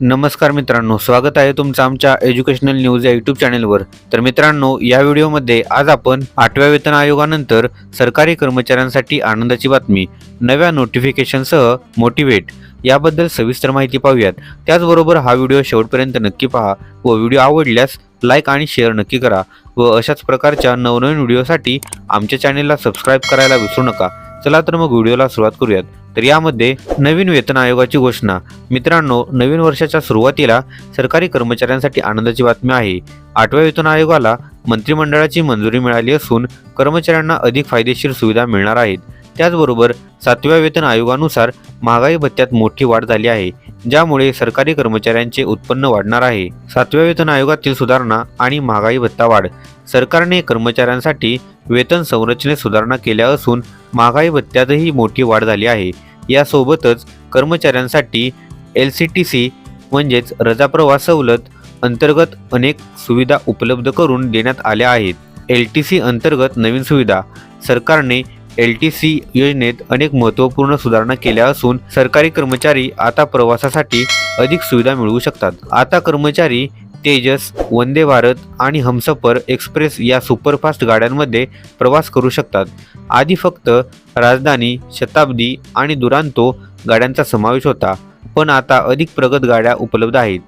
नमस्कार मित्रांनो स्वागत आहे तुमचं आमच्या एज्युकेशनल न्यूज या यूट्यूब चॅनलवर तर मित्रांनो या व्हिडिओमध्ये आज आपण आठव्या वेतन आयोगानंतर सरकारी कर्मचाऱ्यांसाठी आनंदाची बातमी नव्या नोटिफिकेशनसह मोटिवेट याबद्दल सविस्तर माहिती पाहूयात. त्याचबरोबर हा व्हिडिओ शेवटपर्यंत नक्की पहा व व्हिडिओ आवडल्यास लाईक आणि शेअर नक्की करा व अशाच प्रकारच्या नवनवीन व्हिडिओसाठी आमच्या चॅनेलला सबस्क्राईब करायला विसरू नका. चला तर मग व्हिडिओला सुरुवात करूयात. तर यामध्ये नवीन वेतन आयोगाची घोषणा. मित्रांनो नवीन वर्षाच्या सुरुवातीला सरकारी कर्मचाऱ्यांसाठी आनंदाची बातमी आहे. आठव्या वेतन आयोगाला मंत्रिमंडळाची मंजुरी मिळाली असून कर्मचाऱ्यांना अधिक फायदेशीर सुविधा मिळणार आहेत. त्याचबरोबर सातव्या वेतन आयोगानुसार महागाई भत्त्यात मोठी वाढ झाली आहे ज्यामुळे सरकारी कर्मचाऱ्यांचे उत्पन्न वाढणार आहे. सातव्या वेतन आयोगातील सुधारणा आणि महागाई भत्ता वाढ सरकारने कर्मचाऱ्यांसाठी वेतन संरचनेत सुधारणा केल्या असून महागाई भत्त्यातही मोठी वाढ झाली आहे. यासोबतच कर्मचाऱ्यांसाठी एल सी टी सी म्हणजेच रजा प्रवास सवलत अंतर्गत अनेक सुविधा उपलब्ध करून देण्यात आल्या आहेत. एल टी सी अंतर्गत नवीन सुविधा सरकारने एल टी सी योजनेत अनेक महत्त्वपूर्ण सुधारणा केल्या असून सरकारी कर्मचारी आता प्रवासासाठी अधिक सुविधा मिळवू शकतात. आता कर्मचारी तेजस वंदे भारत आणि हमसफर एक्सप्रेस या सुपरफास्ट गाड्यांमध्ये प्रवास करू शकतात. आधी फक्त राजधानी शताब्दी आणि दुरांतो गाड्यांचा समावेश होता पण आता अधिक प्रगत गाड्या उपलब्ध आहेत.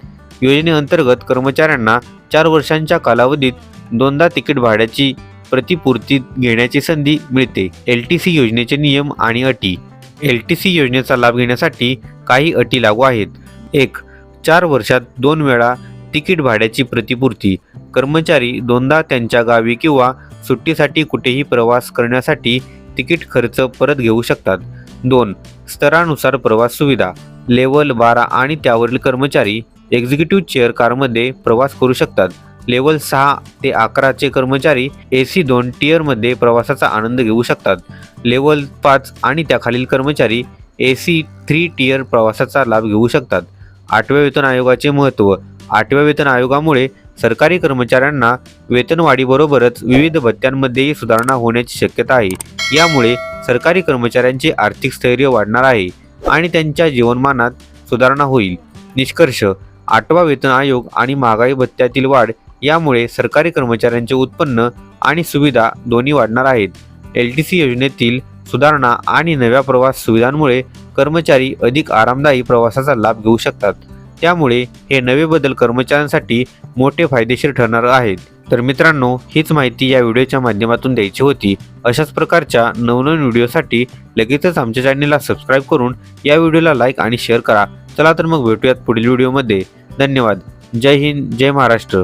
योजनेअंतर्गत कर्मचाऱ्यांना चार वर्षांच्या कालावधीत दोनदा तिकीट भाड्याची प्रतिपूर्ती घेण्याची संधी मिळते. एल टी सी योजनेचे नियम आणि अटी. एल टी सी योजनेचा लाभ घेण्यासाठी काही अटी लागू आहेत. एक चार वर्षात दोन वेळा तिकीट भाड्याची प्रतिपूर्ती. कर्मचारी दोनदा त्यांच्या गावी किंवा सुट्टीसाठी कुठेही प्रवास करण्यासाठी तिकीट खर्च परत घेऊ शकतात. दोन स्तरानुसार प्रवास सुविधा. लेवल बारा आणि त्यावरील कर्मचारी एक्झिक्युटिव्ह चेअर कारमध्ये प्रवास करू शकतात. लेवल सहा ते अकराचे कर्मचारी ए सी दोन टिअरमध्ये प्रवासाचा आनंद घेऊ शकतात. लेवल पाच आणि त्याखालील कर्मचारी ए सी थ्री टिअर प्रवासाचा लाभ घेऊ शकतात. आठव्या वेतन आयोगाचे महत्त्व. आठव्या वेतन आयोगामुळे सरकारी कर्मचाऱ्यांना वेतनवाढीबरोबरच विविध भत्त्यांमध्येही सुधारणा होण्याची शक्यता आहे. यामुळे सरकारी कर्मचाऱ्यांचे आर्थिक स्थैर्य वाढणार आहे आणि त्यांच्या जीवनमानात सुधारणा होईल. निष्कर्ष. आठवा वेतन आयोग आणि महागाई भत्त्यातील वाढ यामुळे सरकारी कर्मचाऱ्यांचे उत्पन्न आणि सुविधा दोन्ही वाढणार आहेत. एल टी सी योजनेतील सुधारणा आणि नव्या प्रवास सुविधांमुळे कर्मचारी अधिक आरामदायी प्रवासाचा लाभ घेऊ शकतात. त्यामुळे हे नवे बदल कर्मचाऱ्यांसाठी मोठे फायदेशीर ठरणार आहेत. तर मित्रांनो हीच माहिती या व्हिडिओच्या माध्यमातून द्यायची होती. अशाच प्रकारच्या नवनवीन व्हिडिओसाठी लगेचच आमच्या चॅनलला सबस्क्राईब करून या व्हिडिओला लाईक आणि शेअर करा. चला तर मग भेटूयात पुढील व्हिडिओमध्ये. धन्यवाद. जय हिंद जय महाराष्ट्र.